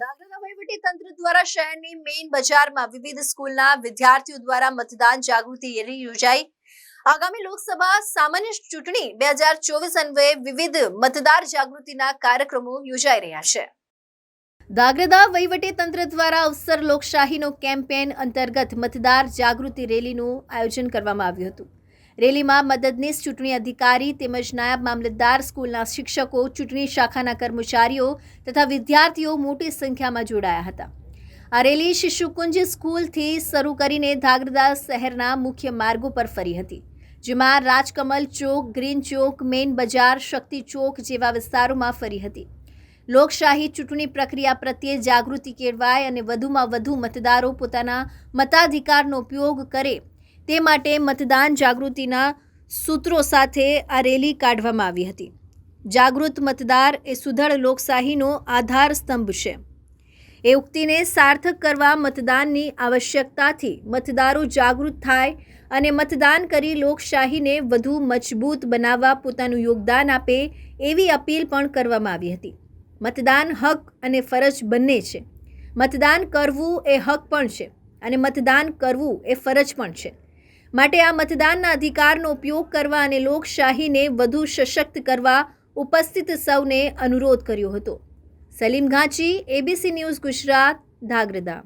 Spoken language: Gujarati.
દાદરા તંત્ર દ્વારા શહેરની મેઇન બજારમાં વિવિધ સ્કૂલના વિદ્યાર્થીઓ દ્વારા મતદાન જાગૃતિ રેલી યોજાઈ. આગામી લોકસભા સામાન્ય ચૂંટણી બે હજાર ચોવીસ અન્વયે વિવિધ મતદાર જાગૃતિના કાર્યક્રમો યોજાઈ રહ્યા છે. દાગરદા તંત્ર દ્વારા અવસર લોકશાહીનો કેમ્પેન અંતર્ગત મતદાર જાગૃતિ રેલીનું આયોજન કરવામાં આવ્યું હતું. રેલીમાં મદદનીશ ચૂંટણી અધિકારી તેમજ નાયબ મામલતદાર સ્કૂલના શિક્ષકો, ચૂંટણી શાખાના કર્મચારીઓ તથા વિદ્યાર્થીઓ મોટી સંખ્યામાં જોડાયા હતા. આ રેલી શિશુકુંજ સ્કૂલથી શરૂ કરીને ધાગરદા શહેરના મુખ્ય માર્ગો પર ફરી હતી, જેમાં રાજકમલ ચોક, ગ્રીન ચોક, મેઇન બજાર, શક્તિ ચોક જેવા વિસ્તારોમાં ફરી હતી. લોકશાહી ચૂંટણી પ્રક્રિયા પ્રત્યે જાગૃતિ કેળવાય અને વધુમાં વધુ મતદારો પોતાના મતાધિકારનો ઉપયોગ કરે તે માટે મતદાન જાગૃતિના સૂત્રો સાથે આ રેલી કાઢવામાં આવી હતી. જાગૃત મતદાર એ સુધડ લોકશાહીનો આધાર સ્તંભ છે. એ ઉક્તિને સાર્થક કરવા મતદાનની આવશ્યકતાથી મતદારો જાગૃત થાય અને મતદાન કરી લોકશાહીને વધુ મજબૂત બનાવવા પોતાનું યોગદાન આપે એવી અપીલ પણ કરવામાં આવી હતી. મતદાન હક અને ફરજ બંને છે. મતદાન કરવું એ હક પણ છે અને મતદાન કરવું એ ફરજ પણ છે. માટે આ મતદાનના અધિકારનો ઉપયોગ કરવા અને લોકશાહીને વધુ સશક્ત કરવા ઉપસ્થિત સૌને અનુરોધ કર્યો હતો. Salim Ghanchi ABC news Gujarat, ધાગ્રદા.